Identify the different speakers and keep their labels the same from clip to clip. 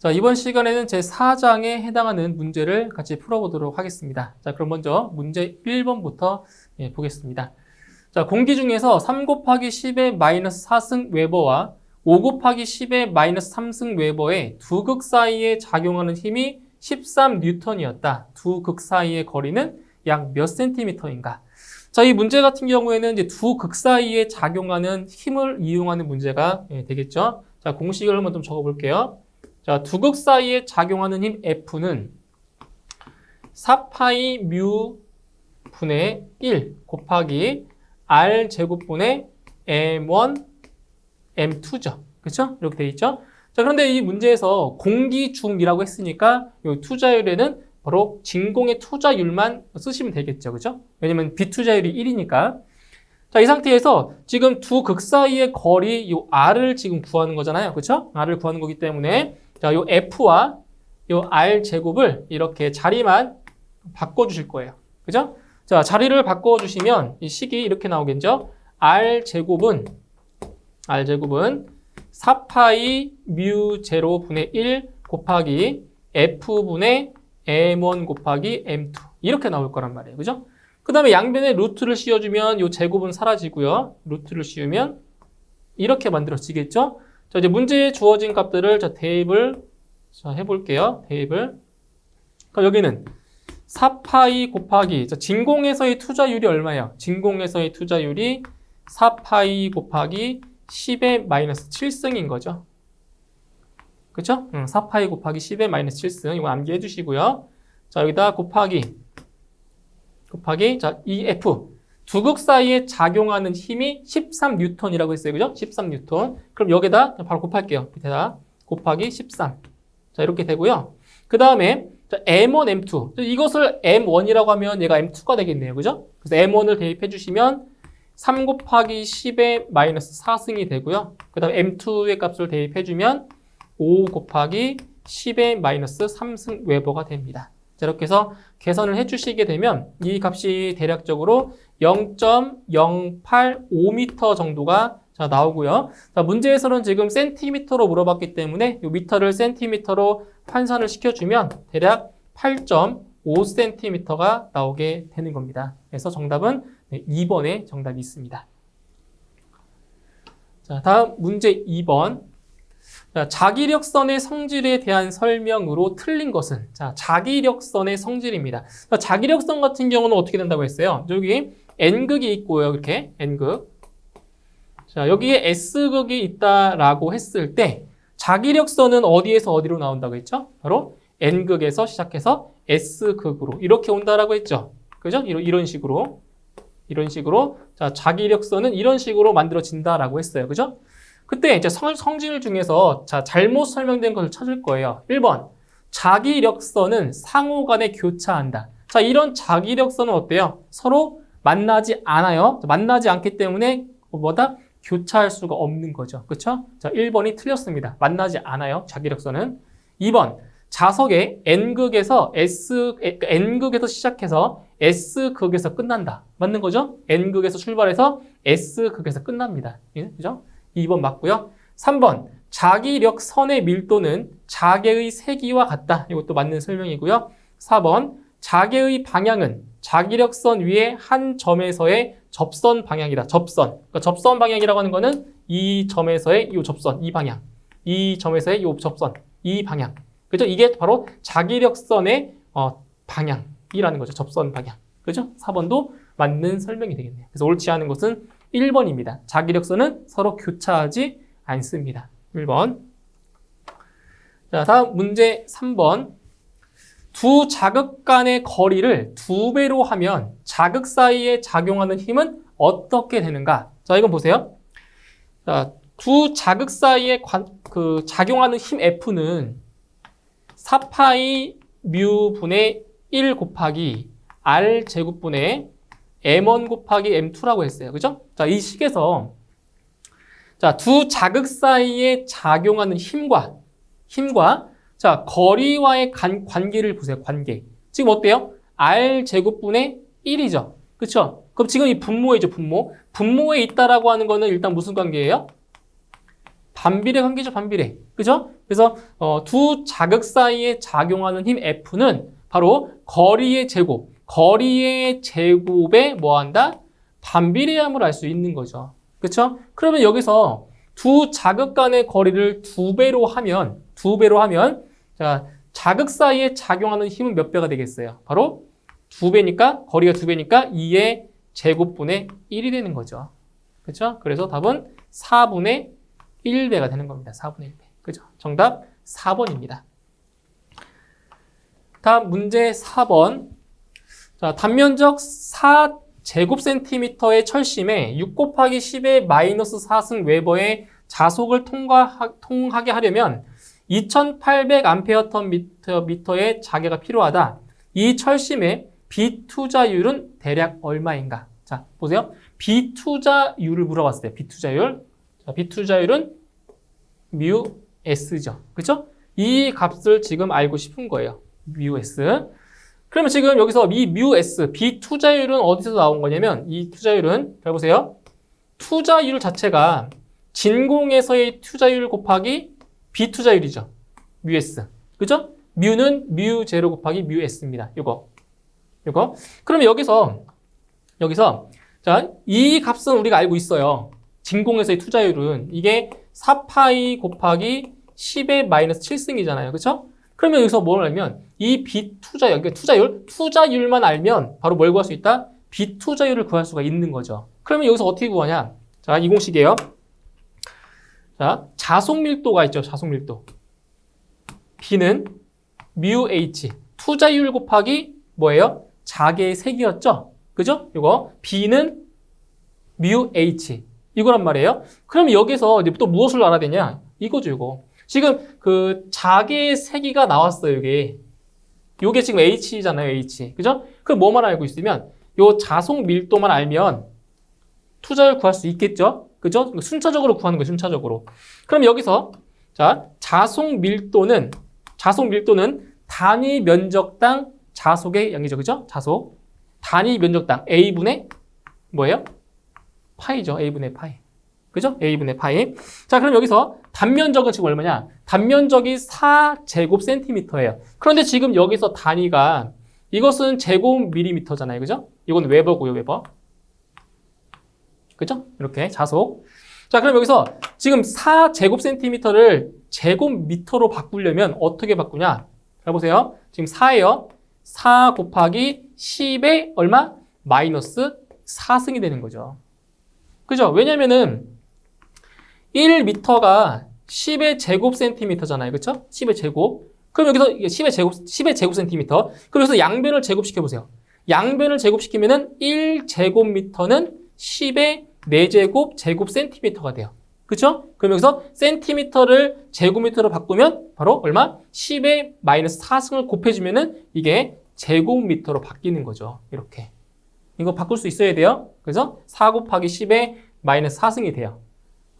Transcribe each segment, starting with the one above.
Speaker 1: 자, 이번 시간에는 제 4장에 해당하는 문제를 같이 풀어보도록 하겠습니다. 자, 그럼 먼저 문제 1번부터 예, 보겠습니다. 자, 공기 중에서 3 곱하기 10의 마이너스 4승 웨버와 5 곱하기 10의 마이너스 3승 웨버의 두 극 사이에 작용하는 힘이 13 뉴턴이었다. 두 극 사이의 거리는 약 몇 센티미터인가? 자, 이 문제 같은 경우에는 이제 두 극 사이에 작용하는 힘을 이용하는 문제가 예, 되겠죠. 자, 공식을 한번 좀 적어 볼게요. 자, 두 극 사이에 작용하는 힘 F는 4파이 뮤 분의 1 곱하기 R 제곱분의 M1 M2죠. 그렇죠? 이렇게 돼 있죠? 자, 그런데 이 문제에서 공기 중이라고 했으니까 이 투자율에는 바로 진공의 투자율만 쓰시면 되겠죠. 그죠? 왜냐면 비투자율이 1이니까. 자, 이 상태에서 지금 두 극 사이의 거리 이 R을 지금 구하는 거잖아요. 그렇죠? R을 구하는 거기 때문에 자, 요 F와 요 R 제곱을 이렇게 자리만 바꿔 주실 거예요. 그죠? 자, 자리를 바꿔 주시면 이 식이 이렇게 나오겠죠? R 제곱은 R 제곱은 4파이 뮤 제로 분의 1 곱하기 F분의 M1 곱하기 M2 이렇게 나올 거란 말이에요. 그죠? 그 다음에 양변에 루트를 씌워주면 이 제곱은 사라지고요. 루트를 씌우면 이렇게 만들어지겠죠? 자, 이제 문제에 주어진 값들을 자, 대입을 자, 해볼게요. 대입을. 그럼 여기는 4파이 곱하기 자, 진공에서의 투자율이 얼마예요? 진공에서의 투자율이 4파이 곱하기 10의 마이너스 7승인 거죠. 그쵸? 응, 4파이 곱하기 10의 마이너스 7승 이거 암기해 주시고요. 자 여기다 곱하기 곱하기 자 EF 두 극 사이에 작용하는 힘이 13뉴턴이라고 했어요. 그죠? 13뉴턴. 그럼 여기다 바로 곱할게요. 밑에다 곱하기 13. 자 이렇게 되고요. 그 다음에 M1, M2 이것을 M1이라고 하면 얘가 M2가 되겠네요. 그죠? 그래서 M1을 대입해 주시면 3 곱하기 10의 마이너스 4승이 되고요. 그 다음에 M2의 값을 대입해 주면 5 곱하기 10의 마이너스 3승 웨버가 됩니다. 자, 이렇게 해서 계산을 해주시게 되면 이 값이 대략적으로 0.085m 정도가 자, 나오고요. 자, 문제에서는 지금 센티미터로 물어봤기 때문에 이 미터를 센티미터로 환산을 시켜주면 대략 8.5cm가 나오게 되는 겁니다. 그래서 정답은 네, 2번에 정답이 있습니다. 자, 다음 문제 2번. 자, 자기력선의 성질에 대한 설명으로 틀린 것은 자, 자기력선의 성질입니다. 자, 자기력선 같은 경우는 어떻게 된다고 했어요? 여기 n극이 있고요. 이렇게 n극. 자, 여기에 s극이 있다라고 했을 때 자기력선은 어디에서 어디로 나온다고 했죠? 바로 n극에서 시작해서 s극으로 이렇게 온다라고 했죠. 그죠? 이런, 이런 식으로. 이런 식으로 자 자기력선은 이런 식으로 만들어진다라고 했어요. 그죠? 그때 이제 성, 성질 중에서 자 잘못 설명된 것을 찾을 거예요. 1번 자기력선은 상호 간에 교차한다. 자 이런 자기력선은 어때요? 서로 만나지 않아요. 만나지 않기 때문에 뭐다? 교차할 수가 없는 거죠. 그렇죠? 자 1번이 틀렸습니다. 만나지 않아요. 자기력선은 2번 자석의 N극에서 S, N극에서 시작해서 S극에서 끝난다. 맞는 거죠? N극에서 출발해서 S극에서 끝납니다. 예, 그죠? 2번 맞고요. 3번 자기력 선의 밀도는 자개의 세기와 같다. 이것도 맞는 설명이고요. 4번 자개의 방향은 자기력선 위에 한 점에서의 접선 방향이다. 접선. 그러니까 접선 방향이라고 하는 거는 이 점에서의 이 접선, 이 방향. 이 점에서의 이 접선, 이 방향. 그죠? 이게 바로 자기력선의 어, 방향이라는 거죠. 접선 방향. 그죠? 4번도 맞는 설명이 되겠네요. 그래서 옳지 않은 것은 1번입니다. 자기력선은 서로 교차하지 않습니다. 1번. 자, 다음 문제 3번. 두 자극 간의 거리를 두 배로 하면 자극 사이에 작용하는 힘은 어떻게 되는가? 자, 이건 보세요. 자, 두 자극 사이에 관, 그 작용하는 힘 F는 4파이 뮤 분의 1 곱하기 R 제곱분의 M1 곱하기 M2라고 했어요. 그죠? 자, 이 식에서 자, 두 자극 사이에 작용하는 힘과 힘과 자, 거리와의 간, 관계를 보세요. 관계. 지금 어때요? R 제곱분의 1이죠. 그렇죠? 그럼 지금 이 분모이죠, 분모. 분모에 있다라고 하는 거는 일단 무슨 관계예요? 반비례 관계죠, 반비례. 그죠? 그래서 어, 두 자극 사이에 작용하는 힘 F는 바로 거리의 제곱, 거리의 제곱에 뭐한다? 반비례함을 알 수 있는 거죠. 그렇죠? 그러면 여기서 두 자극 간의 거리를 두 배로 하면 두 배로 하면 자 자극 사이에 작용하는 힘은 몇 배가 되겠어요? 바로 두 배니까 거리가 두 배니까 2의 제곱분의 1이 되는 거죠. 그렇죠? 그래서 답은 4분의 1배가 되는 겁니다. 4분의 1배. 그죠? 정답 4번입니다. 다음 문제 4번. 자, 단면적 4제곱센티미터의 철심에 6 곱하기 10의 마이너스 4승 웨버의 자속을 통과, 통하게 하려면 2800 암페어턴 미터, 미터의 자개가 필요하다. 이 철심의 비투자율은 대략 얼마인가? 자, 보세요. 비투자율을 물어봤을 때 비투자율. 자, 비투자율은 뮤 S죠. 그렇죠? 이 값을 지금 알고 싶은 거예요. 뮤 S. 그러면 지금 여기서 이 뮤 S, 비투자율은 어디서 나온 거냐면 이 투자율은 잘 보세요. 투자율 자체가 진공에서의 투자율 곱하기 비투자율이죠. 뮤 S. 그죠? 뮤는 뮤 제로 곱하기 뮤 S입니다. 이거. 이거. 그러면 여기서 여기서 자, 이 값은 우리가 알고 있어요. 진공에서의 투자율은 이게 4파이 곱하기 10의 마이너스 7승이잖아요. 그렇죠? 그러면 여기서 뭘 알면 이 비투자율, 그러니까 투자율, 투자율만 알면 바로 뭘 구할 수 있다? 비투자율을 구할 수가 있는 거죠. 그러면 여기서 어떻게 구하냐? 자, 이 공식이에요. 자, 자속 밀도가 있죠. 자속 밀도. B는 mu H, 투자율 곱하기 뭐예요? 자개의 색이었죠? 그죠? 이거 B는 mu H. 이거란 말이에요. 그럼 여기서 이제 또 무엇을 알아야 되냐? 이거죠, 이거. 지금 그 자개의 세기가 나왔어요, 여기. 요게 지금 H잖아요, H. 그죠? 그럼 뭐만 알고 있으면 요 자속 밀도만 알면 투자율 구할 수 있겠죠? 그죠? 순차적으로 구하는 거예요, 순차적으로. 그럼 여기서 자, 자속 밀도는 자속 밀도는 단위 면적당 자속의 양이죠. 그죠? 자속. 단위 면적당 A분의 뭐예요? 파이죠. A분의 파이. 그죠? A분의 파이. 자, 그럼 여기서 단면적은 지금 얼마냐? 단면적이 4제곱센티미터예요. 그런데 지금 여기서 단위가 이것은 제곱 밀리미터잖아요. 그죠? 이건 웨버고요, 웨버. 그죠? 이렇게 자속. 자, 그럼 여기서 지금 4제곱센티미터를 제곱미터로 바꾸려면 어떻게 바꾸냐? 잘 보세요. 지금 4예요. 4 곱하기 10의 얼마? 마이너스 4승이 되는 거죠. 그죠? 왜냐면은 1미터가 10의 제곱 센티미터잖아요. 그쵸? 10의 제곱. 그럼 여기서 10의 제곱, 10의 제곱 센티미터. 그럼 여기서 양변을 제곱시켜 보세요. 양변을 제곱시키면은 1제곱미터는 10의 4제곱 제곱 센티미터가 돼요. 그쵸? 그럼 여기서 센티미터를 제곱미터로 바꾸면 바로 얼마? 10의 마이너스 4승을 곱해주면은 이게 제곱미터로 바뀌는 거죠. 이렇게. 이거 바꿀 수 있어야 돼요. 그래서 4 곱하기 10의 마이너스 4승이 돼요.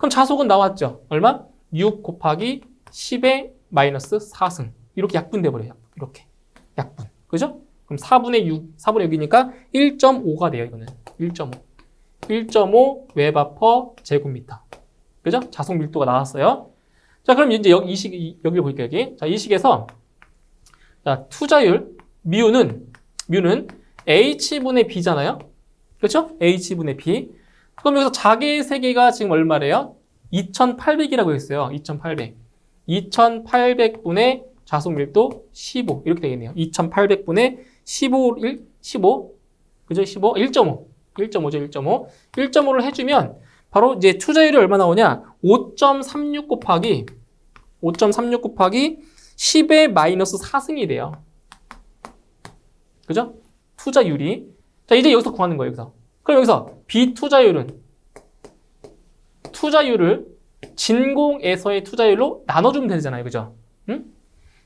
Speaker 1: 그럼 자속은 나왔죠. 얼마? 6 곱하기 10의 마이너스 4승. 이렇게 약분돼 버려요. 이렇게. 약분. 그죠? 그럼 4분의 6, 4분의 6이니까 1.5가 돼요. 이거는. 1.5. 1.5 웨바퍼 제곱미터. 그죠? 자속 밀도가 나왔어요. 자, 그럼 이제 여기 이 식, 여기를 볼게요, 여기. 자, 이 식에서, 자, 투자율, 뮤는, 뮤는 H분의 B잖아요? 그렇죠? H분의 B. 그럼 여기서 자기의 세계가 지금 얼마래요? 2800이라고 했어요. 2800. 2800분의 자속 밀도 15. 이렇게 되겠네요. 2800분의 15, 1, 15. 그죠? 15. 1.5. 1.5죠, 1.5. 1.5를 해주면 바로 이제 투자율이 얼마 나오냐? 5.36 곱하기 5.36 곱하기 10의 마이너스 4승이 돼요. 그죠? 투자율이. 자, 이제 여기서 구하는 거예요, 여기서. 그럼 여기서 비투자율은 투자율을 진공에서의 투자율로 나눠주면 되잖아요. 그죠? 응?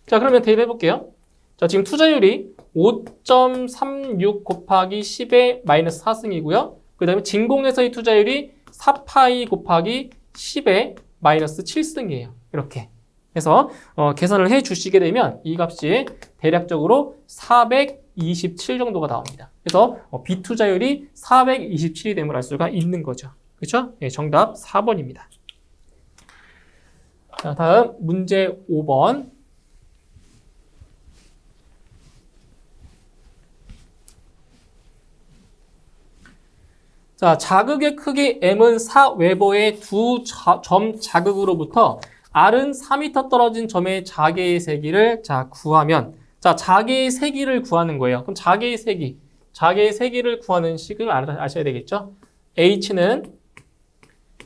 Speaker 1: 자, 그러면 대입해 볼게요. 자, 지금 투자율이 5.36 곱하기 10의 마이너스 4승이고요. 그 다음에 진공에서의 투자율이 4파이 곱하기 10의 마이너스 7승이에요. 이렇게. 해서 어, 계산을 해 주시게 되면 이 값이 대략적으로 427 정도가 나옵니다. 그래서 어, 비투자율이 427이 됨을 알 수가 있는 거죠. 그렇죠? 예, 정답 4번입니다. 자, 다음 문제 5번. 자, 자극의 크기 m은 4웨버의 두 점 자극으로부터 r은 4m 떨어진 점의 자개의 세기를 자 구하면 자 자개의 세기를 구하는 거예요. 그럼 자개의 세기, 자개의 세기를 구하는 식을 알- 아셔야 되겠죠? h는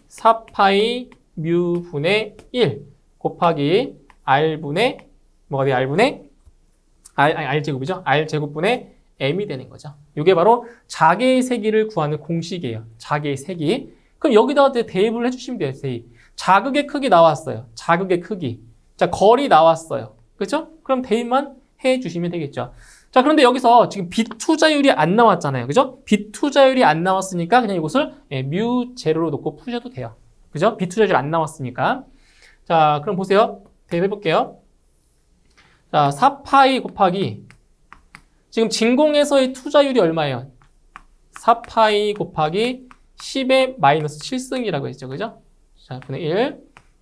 Speaker 1: 4파이 뮤 분의 1 곱하기 r분의 뭐가 돼요? r분의 r, r 제곱이죠? r 제곱분의 m이 되는 거죠. 이게 바로 자개의 세기를 구하는 공식이에요. 자개의 세기. 그럼 여기다가 대입을 해주시면 돼요. 대입. 자극의 크기 나왔어요. 자극의 크기. 자 거리 나왔어요. 그렇죠? 그럼 대입만 해주시면 되겠죠. 자 그런데 여기서 지금 비투자율이 안 나왔잖아요. 그죠? 비투자율이 안 나왔으니까 그냥 이것을 예, 뮤 제로로 놓고 푸셔도 돼요. 그죠? 비투자율이 안 나왔으니까. 자 그럼 보세요. 대입해 볼게요. 자 4파이 곱하기 지금 진공에서의 투자율이 얼마예요? 4파이 곱하기 10의 마이너스 7승이라고 했죠. 그죠? 자, 분의 1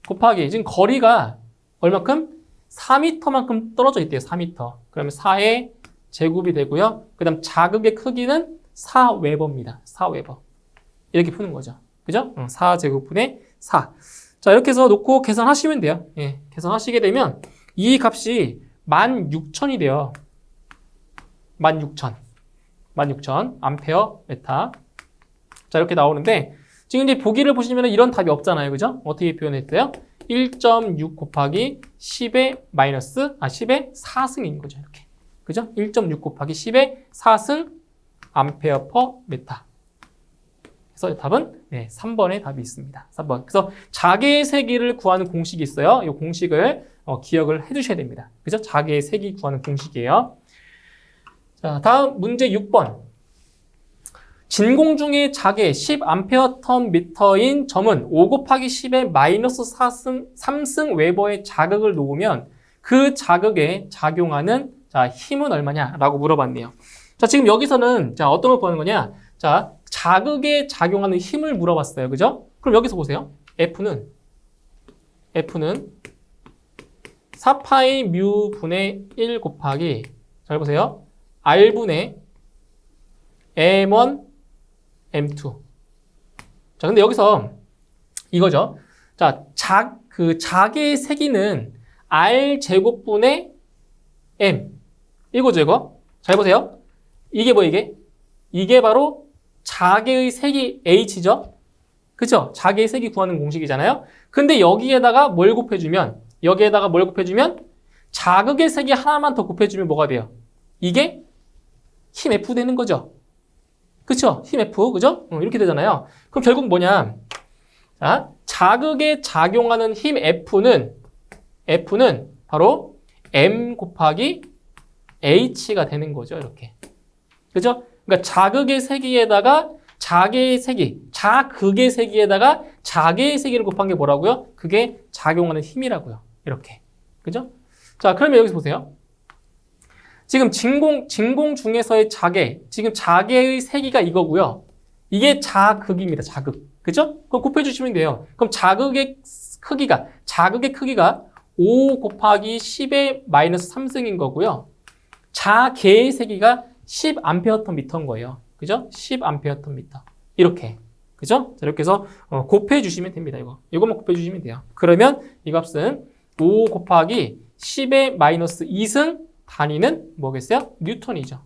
Speaker 1: 곱하기 지금 거리가 얼마큼? 4m만큼 떨어져 있대요. 4m. 그러면 4의 제곱이 되고요. 그 다음 자극의 크기는 4웨버입니다. 4웨버. 이렇게 푸는 거죠. 그죠? 4제곱분의 4. 자, 이렇게 해서 놓고 계산하시면 돼요. 예, 계산하시게 되면 이 값이 16,000이 돼요. 16,000. 16,000 암페어 메타. 자, 이렇게 나오는데 지금 이제 보기를 보시면 이런 답이 없잖아요. 그죠? 어떻게 표현했어요? 1.6 곱하기 10의 마이너스, 아, 10의 4승인 거죠. 이렇게. 그죠? 1.6 곱하기 10의 4승 암페어 퍼 메타. 그래서 답은 네, 3번의 답이 있습니다. 3번. 그래서 자개의 세기를 구하는 공식이 있어요. 이 공식을 어, 기억을 해 두셔야 됩니다. 그죠? 자개의 세기 구하는 공식이에요. 자, 다음 문제 6번. 진공 중의 자개 10A 턴 미터인 점은 5 곱하기 10의 마이너스 4승, 3승 웨버의 자극을 놓으면 그 자극에 작용하는 자, 힘은 얼마냐라고 물어봤네요. 자, 지금 여기서는 자, 어떤 걸 보는 거냐? 자, 자극에 작용하는 힘을 물어봤어요. 그죠? 그럼 여기서 보세요. F는 F는 4파이 뮤 분의 1 곱하기 잘 보세요. R분의 M1 M2. 자, 근데 여기서 이거죠. 자, 작, 그 작의 세기는 R 제곱분의 M. 이거죠, 이거. 잘 보세요. 이게 뭐 이게? 이게 바로 자개의 세기 H죠. 그죠? 자개의 세기 구하는 공식이잖아요. 근데 여기에다가 뭘 곱해주면, 여기에다가 뭘 곱해주면, 자극의 세기 하나만 더 곱해주면 뭐가 돼요? 이게 힘 F 되는 거죠. 그쵸? 힘 F, 그죠? 어, 이렇게 되잖아요. 그럼 결국 뭐냐? 자, 자극에 작용하는 힘 F는, F는 바로 M 곱하기 H가 되는 거죠. 이렇게. 그죠? 그러니까 자극의 세기에다가 자개의 세기, 자극의 세기에다가 자개의 세기를 곱한 게 뭐라고요? 그게 작용하는 힘이라고요. 이렇게. 그죠? 자, 그러면 여기서 보세요. 지금 진공, 진공 중에서의 자개, 지금 자개의 세기가 이거고요. 이게 자극입니다. 자극. 그죠? 그럼 곱해주시면 돼요. 그럼 자극의 크기가, 자극의 크기가 5 곱하기 10의 마이너스 3승인 거고요. 자개의 세기가 10 암페어톤 미터인 거예요. 그죠? 10 암페어톤 미터. 이렇게. 그죠? 자, 이렇게 해서 어, 곱해 주시면 됩니다. 이거. 이것만 곱해 주시면 돼요. 그러면 이 값은 5 곱하기 10의 마이너스 2승 단위는 뭐겠어요? 뉴턴이죠.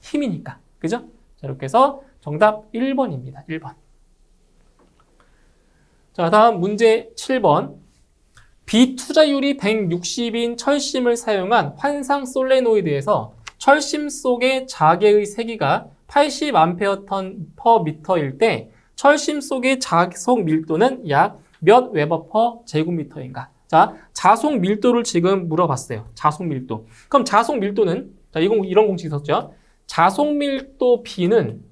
Speaker 1: 힘이니까. 그죠? 자, 이렇게 해서 정답 1번입니다. 1번. 자, 다음 문제 7번. 비투자율이 160인 철심을 사용한 환상 솔레노이드에서 철심 속의 자개의 세기가 80A 턴 per 미터일 때 철심 속의 자속 밀도는 약 몇 웨버 퍼 제곱미터인가? 자, 자속 밀도를 지금 물어봤어요. 자속 밀도. 그럼 자속 밀도는 자, 이건 이런 공식 있었죠. 자속 밀도 B는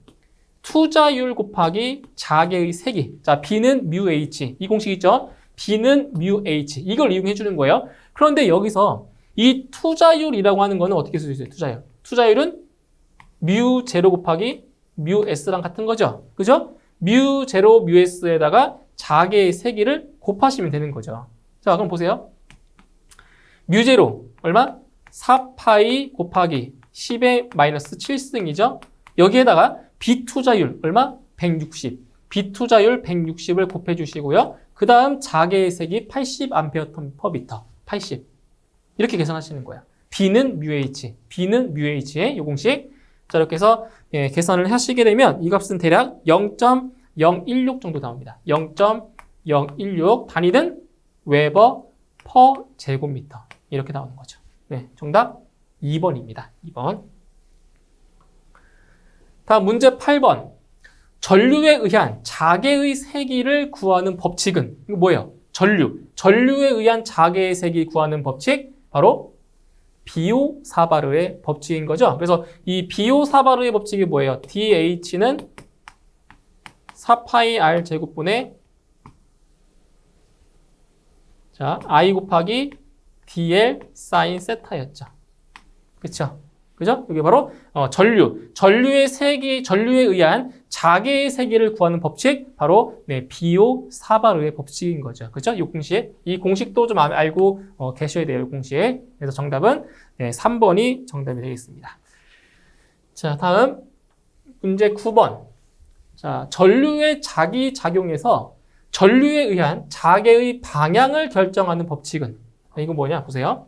Speaker 1: 투자율 곱하기 자개의 세기. 자, B는 뮤 H. 이 공식 있죠? B는 뮤 H. 이걸 이용해 주는 거예요. 그런데 여기서 이 투자율이라고 하는 거는 어떻게 쓸 수 있어요? 투자율. 투자율은 뮤 제로 곱하기 뮤 S랑 같은 거죠. 그죠? 뮤 제로 뮤 S에다가 자개의 세기를 곱하시면 되는 거죠. 자, 그럼 보세요. 뮤 제로 얼마? 4파이 곱하기 10의 마이너스 7승이죠. 여기에다가 비투자율 얼마? 160. 비투자율 160을 곱해 주시고요. 그 다음 자개의 색이 80A per 미터. 80. 이렇게 계산하시는 거야. B는 뮤H, B는 뮤H의 요 공식. 자, 이렇게 해서 예, 계산을 하시게 되면 이 값은 대략 0.016 정도 나옵니다. 0.016 단위는 웨버 퍼 제곱미터. 이렇게 나오는 거죠. 네, 정답 2번입니다. 2번. 다음 문제 8번. 전류에 의한 자개의 세기를 구하는 법칙은 이거 뭐예요? 전류. 전류에 의한 자개의 세기 구하는 법칙 바로 비오 사바르의 법칙인 거죠. 그래서 이 비오 사바르의 법칙이 뭐예요? DH는 4파이 R 제곱분의 자, I 곱하기 DL 사인 세타였죠. 그렇죠? 그죠? 이게 바로 어, 전류, 전류의 세기, 전류에 의한 자개의 세기를 구하는 법칙, 바로 네, 비오 사바르의 법칙인 거죠. 그죠? 이 공식, 이 공식도 좀 알- 알고 어, 계셔야 돼요. 이 공식. 그래서 정답은 네, 3번이 정답이 되겠습니다. 자, 다음 문제 9번. 자, 전류의 자기 작용에서 전류에 의한 자개의 방향을 결정하는 법칙은 이거 뭐냐? 보세요.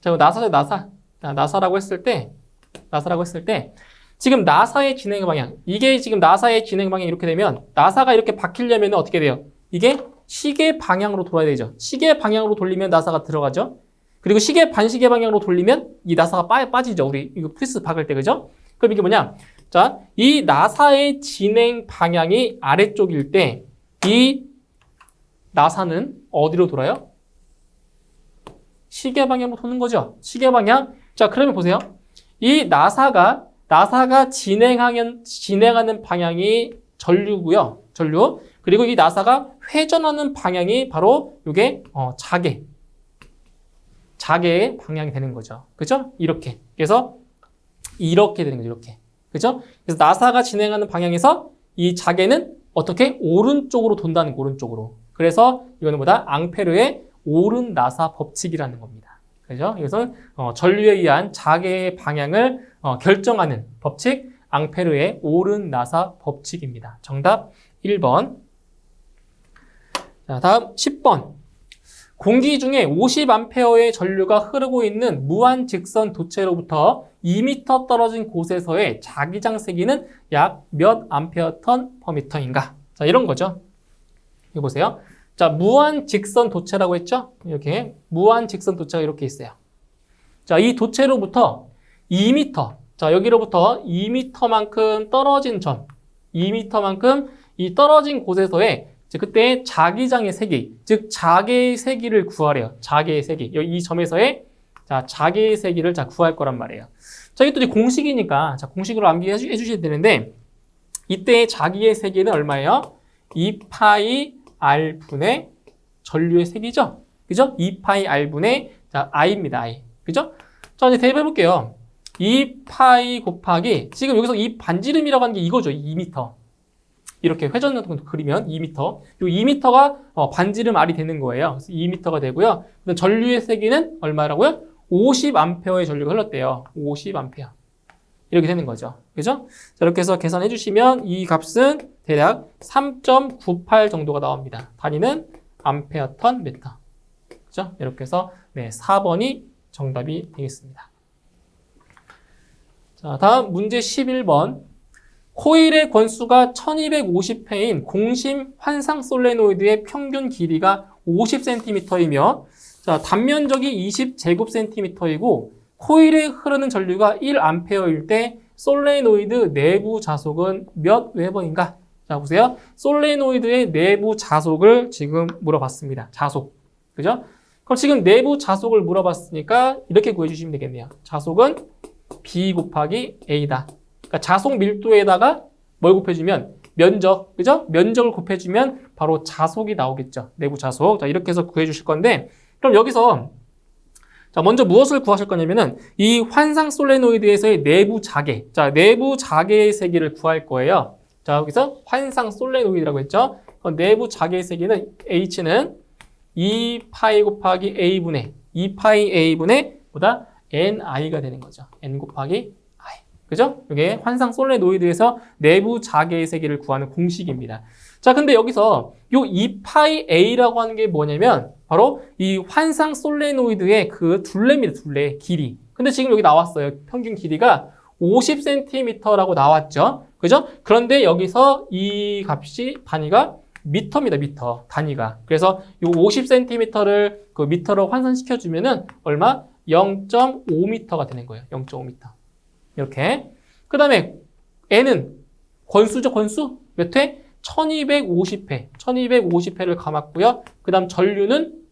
Speaker 1: 자, 나사죠, 나사. 자, 나사라고 했을 때, 나사라고 했을 때, 지금 나사의 진행 방향, 이게 지금 나사의 진행 방향이 이렇게 되면, 나사가 이렇게 바뀌려면 어떻게 돼요? 이게 시계 방향으로 돌아야 되죠. 시계 방향으로 돌리면 나사가 들어가죠. 그리고 시계 반시계 방향으로 돌리면 이 나사가 빠, 빠지죠. 우리 이거 프리스 박을 때, 그죠? 그럼 이게 뭐냐? 자, 이 나사의 진행 방향이 아래쪽일 때, 이 나사는 어디로 돌아요? 시계 방향으로 도는 거죠. 시계 방향. 자, 그러면 보세요. 이 나사가 나사가 진행하는 진행하는 방향이 전류고요. 전류. 그리고 이 나사가 회전하는 방향이 바로 이게 어, 자개. 자개의 방향이 되는 거죠. 그죠? 이렇게. 그래서 이렇게 되는 거죠. 이렇게. 그죠? 그래서 나사가 진행하는 방향에서 이 자개는 어떻게 오른쪽으로 돈다는 거, 오른쪽으로. 그래서 이거는 뭐다? 앙페르의 오른 나사 법칙이라는 겁니다. 그죠? 이것은 어, 전류에 의한 자개의 방향을 어, 결정하는 법칙, 앙페르의 오른 나사 법칙입니다. 정답 1번. 자, 다음 10번. 공기 중에 50A의 전류가 흐르고 있는 무한 직선 도체로부터 2m 떨어진 곳에서의 자기장 세기는 약 몇 암페어 턴 퍼미터인가? 자, 이런 거죠. 이거 보세요. 자, 무한 직선 도체라고 했죠? 이렇게 무한 직선 도체가 이렇게 있어요. 자, 이 도체로부터 2m, 자, 여기로부터 2m만큼 떨어진 점, 2m만큼 이 떨어진 곳에서의 그때 자기장의 세기, 즉 자개의 세기를 구하래요. 자개의 세기. 이 점에서의 자, 자개의 세기를 자 구할 거란 말이에요. 자, 이게 또 이제 공식이니까 자, 공식으로 암기해 주- 해주셔야 되는데 이때 자기의 세기는 얼마예요? 2파이 r 분의 전류의 세기죠. 그죠? 2파이 r 분의 자, i입니다. i. 그죠? 자, 이제 대입해 볼게요. 2파이 곱하기 지금 여기서 이 반지름이라고 하는 게 이거죠. 2m. 이렇게 회전 같은 거 그리면 2m. 요 2m가 어, 반지름 r이 되는 거예요. 그래서 2m가 되고요. 전류의 세기는 얼마라고요? 50A의 전류가 흘렀대요. 50A. 이렇게 되는 거죠. 그죠? 자, 이렇게 해서 계산해 주시면 이 값은 대략 3.98 정도가 나옵니다. 단위는 암페어 턴 미터. 그죠? 이렇게 해서 네, 4번이 정답이 되겠습니다. 자, 다음 문제 11번. 코일의 권수가 1250회인 공심 환상 솔레노이드의 평균 길이가 50cm이며 자, 단면적이 20제곱cm이고 코일에 흐르는 전류가 1A일 때 솔레노이드 내부 자속은 몇 웨버인가? 자, 보세요. 솔레노이드의 내부 자속을 지금 물어봤습니다. 자속. 그죠? 그럼 지금 내부 자속을 물어봤으니까 이렇게 구해주시면 되겠네요. 자속은 B 곱하기 A다. 그러니까 자속 밀도에다가 뭘 곱해주면 면적, 그죠? 면적을 곱해주면 바로 자속이 나오겠죠. 내부 자속. 자, 이렇게 해서 구해주실 건데, 그럼 여기서 자, 먼저 무엇을 구하실 거냐면은 이 환상 솔레노이드에서의 내부 자개. 자, 내부 자개의 세기를 구할 거예요. 자, 여기서 환상 솔레노이드라고 했죠. 그럼 내부 자개의 세기는 H는 2파이 곱하기 A분의 2파이 A분의 보다 NI가 되는 거죠. N 곱하기. 그죠? 이게 환상 솔레노이드에서 내부 자개의 세기를 구하는 공식입니다. 자, 근데 여기서 요 2파이 A라고 하는 게 뭐냐면 바로 이 환상 솔레노이드의 그 둘레입니다. 둘레 길이. 근데 지금 여기 나왔어요. 평균 길이가 50cm라고 나왔죠. 그죠? 그런데 여기서 이 값이 단위가 미터입니다. 미터 단위가. 그래서 이 50cm를 그 미터로 환산시켜 주면은 얼마? 0.5m가 되는 거예요. 0.5m. 이렇게. 그 다음에 n은 권수죠, 권수. 몇 회? 1250회. 1250회를 감았고요. 그 다음 전류는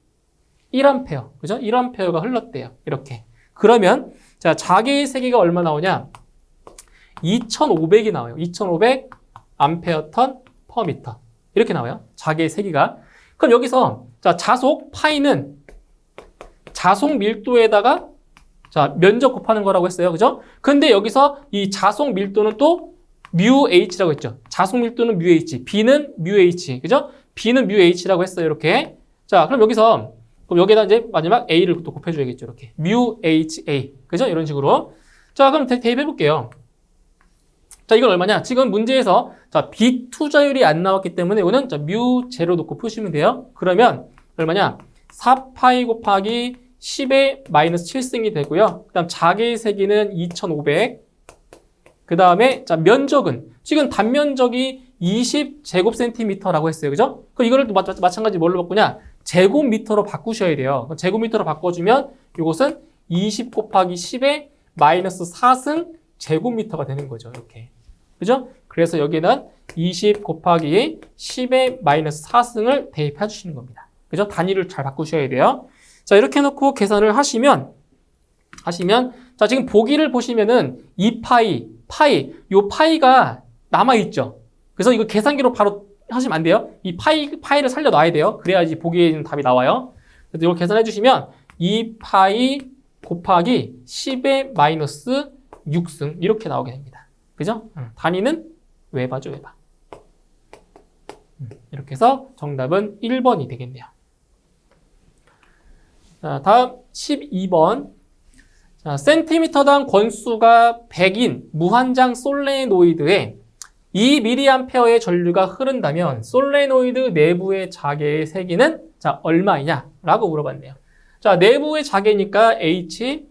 Speaker 1: 1A. 그죠? 1A가 흘렀대요. 이렇게. 그러면 자, 자개의 세기가 얼마 나오냐? 2500이 나와요. 2500 암페어 턴 퍼 미터. 이렇게 나와요. 자개의 세기가. 그럼 여기서 자, 자속 파이는 자속 밀도에다가 자, 면적 곱하는 거라고 했어요. 그죠? 근데 여기서 이 자속 밀도는 또 뮤 h라고 했죠. 자속 밀도는 뮤 h, b는 뮤 h. 그죠? b는 뮤 h라고 했어요. 이렇게. 자, 그럼 여기서 그럼 여기에다 이제 마지막 a를 또 곱해 줘야겠죠. 이렇게. 뮤 h a. 그죠? 이런 식으로. 자, 그럼 대, 대입해 볼게요. 자, 이건 얼마냐? 지금 문제에서 자, B 투자율이 안 나왔기 때문에 이거는 자, 뮤 제로 놓고 푸시면 돼요. 그러면 얼마냐? 4파이 곱하기 10의 마이너스 7승이 되고요. 그 다음 자개의 세기는 2500. 그 다음에 자, 면적은 지금 단면적이 20제곱센티미터라고 했어요. 그죠? 그럼 이거를 또 마, 마찬가지 뭘로 바꾸냐? 제곱미터로 바꾸셔야 돼요. 제곱미터로 바꿔주면 이것은 20 곱하기 10의 마이너스 4승 제곱미터가 되는 거죠. 이렇게. 그죠? 그래서 여기는 20 곱하기 10의 마이너스 4승을 대입해 주시는 겁니다. 그죠? 단위를 잘 바꾸셔야 돼요. 자, 이렇게 해놓고 계산을 하시면, 하시면, 자, 지금 보기를 보시면은 2파이, 파이, 요 파이가 남아있죠? 그래서 이거 계산기로 바로 하시면 안 돼요. 이 파이, 파이를 살려놔야 돼요. 그래야지 보기에 있는 답이 나와요. 그래서 이걸 계산해 주시면 2 파이 곱하기 10의 마이너스 6승 이렇게 나오게 됩니다. 그죠? 음, 단위는 웨바죠, 웨바. 음, 이렇게 해서 정답은 1번이 되겠네요. 자, 다음 12번. 자, 센티미터당 권수가 100인 무한장 솔레노이드에 2mA의 전류가 흐른다면 솔레노이드 내부의 자개의 세기는 자, 얼마이냐? 라고 물어봤네요. 자, 내부의 자개니까 H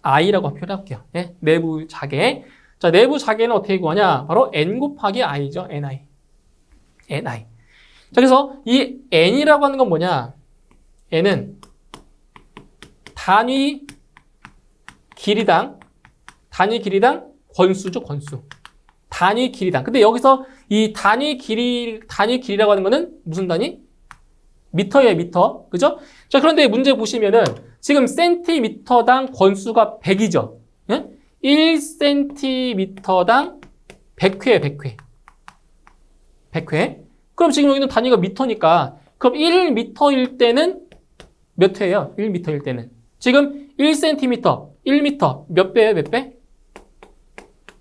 Speaker 1: I라고 표현할게요. 예, 내부 자개. 자, 내부 자개는 어떻게 구하냐? 바로 N 곱하기 I죠. NI. NI. 자, 그래서 이 N이라고 하는 건 뭐냐? N은 단위 길이당, 단위 길이당 권수죠, 권수. 단위 길이당. 근데 여기서 이 단위 길이, 단위 길이라고 하는 거는 무슨 단위? 미터예요, 미터. 그죠? 자, 그런데 문제 보시면은 지금 센티미터당 권수가 100이죠. 예? 1cm당 100회, 100회. 100회. 그럼 지금 여기는 단위가 미터니까 그럼 1미터일 때는 몇 회예요? 1미터일 때는. 지금 1cm, 1m 몇 배예요? 몇 배?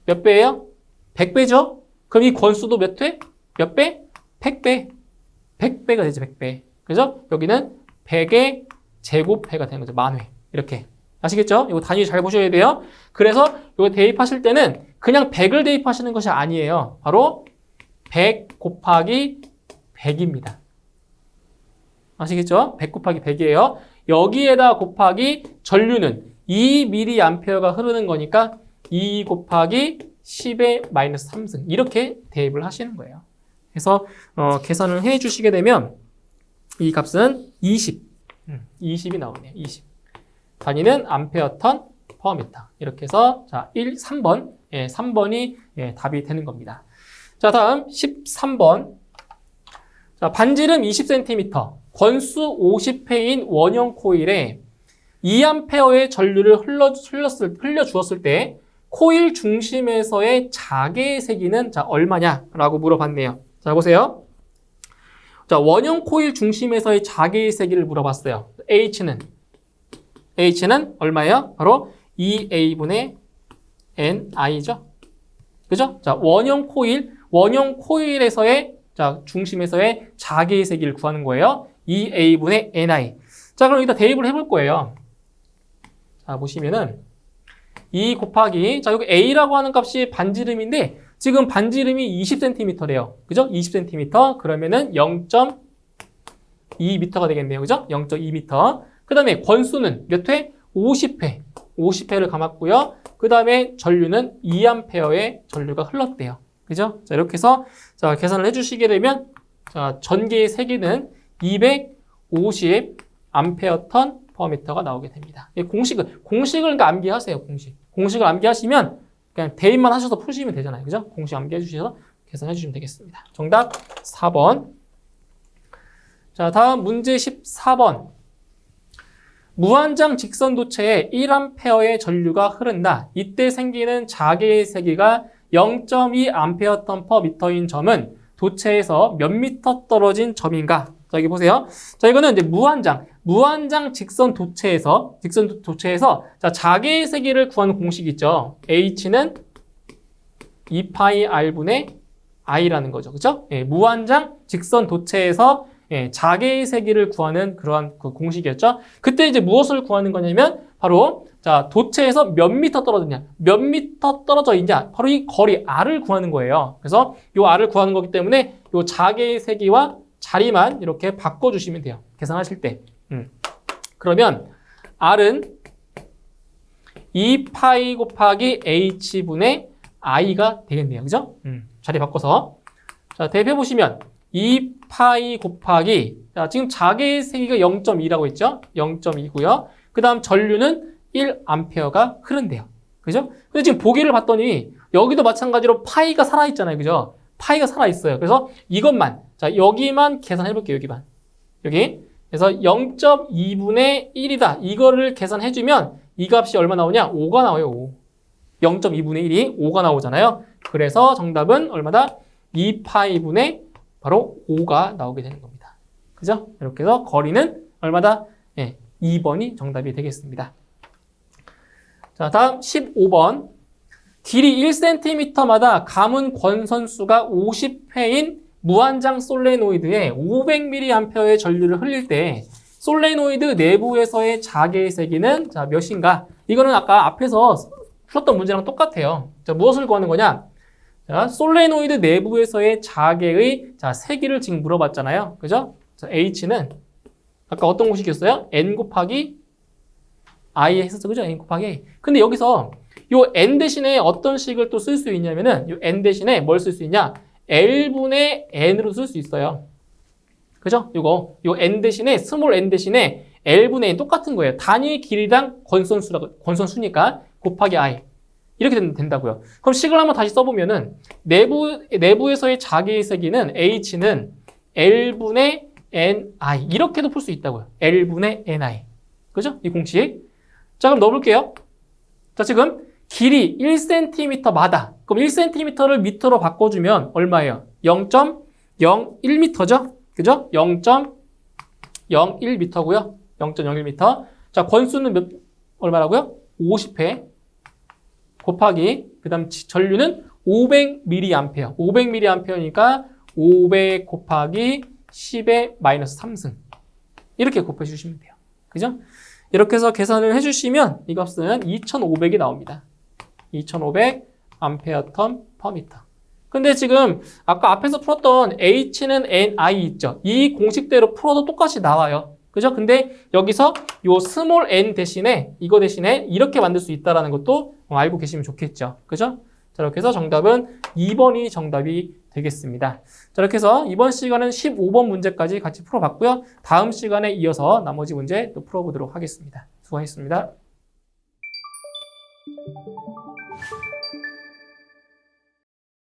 Speaker 1: 몇 배예요? 100배죠? 그럼 이 권수도 몇 회? 몇 배? 100배. 100배가 되죠, 100배. 그죠? 여기는 100의 제곱회가 되는 거죠. 만 회. 이렇게. 아시겠죠? 이거 단위 잘 보셔야 돼요. 그래서 이거 대입하실 때는 그냥 100을 대입하시는 것이 아니에요. 바로 100 곱하기 100입니다. 아시겠죠? 100 곱하기 100이에요. 여기에다 곱하기 전류는 2mA가 흐르는 거니까 2 곱하기 10의 마이너스 3승 이렇게 대입을 하시는 거예요. 그래서 어, 계산을 해 주시게 되면 이 값은 20, 20이 나오네요. 20. 단위는 암페어 턴 퍼 미터. 이렇게 해서 자, 1, 3번. 예, 3번이 예, 답이 되는 겁니다. 자, 다음 13번. 자, 반지름 20cm, 권수 50회인 원형 코일에 2A의 전류를 흘러, 흘렀을, 흘려주었을 때 코일 중심에서의 자개의 세기는 자, 얼마냐라고 물어봤네요. 자, 보세요. 자, 원형 코일 중심에서의 자개의 세기를 물어봤어요. H는 H는 얼마예요? 바로 2A분의 NI죠. 그죠? 자, 원형 코일, 원형 코일에서의 자, 중심에서의 자개의 세기를 구하는 거예요. 2a분의 ni. 자, 그럼 여기다 대입을 해볼 거예요. 자, 보시면은 2 곱하기 자, 여기 a라고 하는 값이 반지름인데 지금 반지름이 20cm래요. 그죠? 20cm. 그러면은 0.2m가 되겠네요. 그죠? 0.2m. 그 다음에 권수는 몇 회? 50회. 50회를 감았고요. 그 다음에 전류는 2A의 전류가 흘렀대요. 그죠? 자, 이렇게 해서 자, 계산을 해 주시게 되면 자, 전개의 세기는 250 암페어 턴 퍼미터가 나오게 됩니다. 이 공식을 공식을 그러니까 암기하세요. 공식. 공식을 암기하시면 그냥 대입만 하셔서 푸시면 되잖아요. 그죠? 공식 암기해 주셔서 계산해 주시면 되겠습니다. 정답 4번. 자, 다음 문제 14번. 무한장 직선 도체에 1A의 전류가 흐른다. 이때 생기는 자개의 세기가 0.2A 턴퍼 미터인 점은 도체에서 몇 미터 떨어진 점인가? 자, 여기 보세요. 자, 이거는 이제 무한장, 무한장 직선 도체에서, 직선 도- 도체에서, 자, 자개의 세기를 구하는 공식 있죠. H는 2파이 R분의 I라는 거죠. 그죠? 예, 무한장 직선 도체에서 예, 자개의 세기를 구하는 그러한 그 공식이었죠. 그때 이제 무엇을 구하는 거냐면, 바로, 자, 도체에서 몇 미터 떨어졌냐, 몇 미터 떨어져 있냐, 바로 이 거리 R을 구하는 거예요. 그래서 이 R을 구하는 거기 때문에 이 자개의 세기와 자리만 이렇게 바꿔주시면 돼요. 계산하실 때. 음. 그러면 R은 2파이 곱하기 H분의 I가 되겠네요. 그죠? 음. 자리 바꿔서. 자, 대입해 보시면 2파이 곱하기 자, 지금 자개의 세기가 0.2라고 했죠? 0.2고요. 그 다음 전류는 1A가 흐른대요. 그죠? 근데 지금 보기를 봤더니 여기도 마찬가지로 파이가 살아있잖아요. 그죠? 파이가 살아있어요. 그래서 이것만, 자, 여기만 계산해 볼게요. 여기만. 여기. 그래서 0.2분의 1이다. 이거를 계산해주면 이 값이 얼마 나오냐? 5가 나와요. 5. 0.2분의 1이 5가 나오잖아요. 그래서 정답은 얼마다? 2파이분의 바로 5가 나오게 되는 겁니다. 그죠? 이렇게 해서 거리는 얼마다? 예, 2번이 정답이 되겠습니다. 자, 다음 15번. 길이 1cm마다 감은 권선수가 50회인 무한장 솔레노이드에 500mA의 전류를 흘릴 때 솔레노이드 내부에서의 자개의 세기는 자, 몇인가? 이거는 아까 앞에서 풀었던 문제랑 똑같아요. 자, 무엇을 구하는 거냐? 자, 솔레노이드 내부에서의 자개의 자, 세기를 지금 물어봤잖아요. 그죠? 자, H는 아까 어떤 공식이었어요? N 곱하기 I 했었죠. 그죠? N 곱하기. 근데 여기서 요 N 대신에 어떤 식을 또 쓸 수 있냐면은 요 N 대신에 뭘 쓸 수 있냐? L분의 N으로 쓸 수 있어요. 그죠? 요거 요 N 대신에 스몰 N 대신에 L분의 N 똑같은 거예요. 단위 길이당 권선수라고 권선수니까 곱하기 I 이렇게 된- 된다고요. 그럼 식을 한번 다시 써보면은 내부 내부에서의 자기의 세기는 H는 L분의 NI 이렇게도 풀 수 있다고요. L분의 NI 그죠? 이 공식. 자 그럼 넣어볼게요. 자 지금 길이 1cm마다 그럼 1cm를 미터로 바꿔주면 얼마예요? 0.01m죠? 그죠? 0.01m고요. 0.01m. 자 권수는 몇 얼마라고요? 50회 곱하기 그 다음 지- 전류는 500mA. 500mA니까 500 곱하기 10의 마이너스 3승. 이렇게 곱해 주시면 돼요. 그죠? 이렇게 해서 계산을 해 주시면 이 값은 2500이 나옵니다. 2500 암페어 턴 퍼 미터. 근데 지금 아까 앞에서 풀었던 H는 NI 있죠? 이 공식대로 풀어도 똑같이 나와요. 그죠? 근데 여기서 요 스몰 n 대신에 이거 대신에 이렇게 만들 수 있다라는 것도 알고 계시면 좋겠죠. 그죠? 자, 이렇게 해서 정답은 2번이 정답이 되겠습니다. 자, 이렇게 해서 이번 시간은 15번 문제까지 같이 풀어봤고요. 다음 시간에 이어서 나머지 문제 또 풀어보도록 하겠습니다. 수고하셨습니다.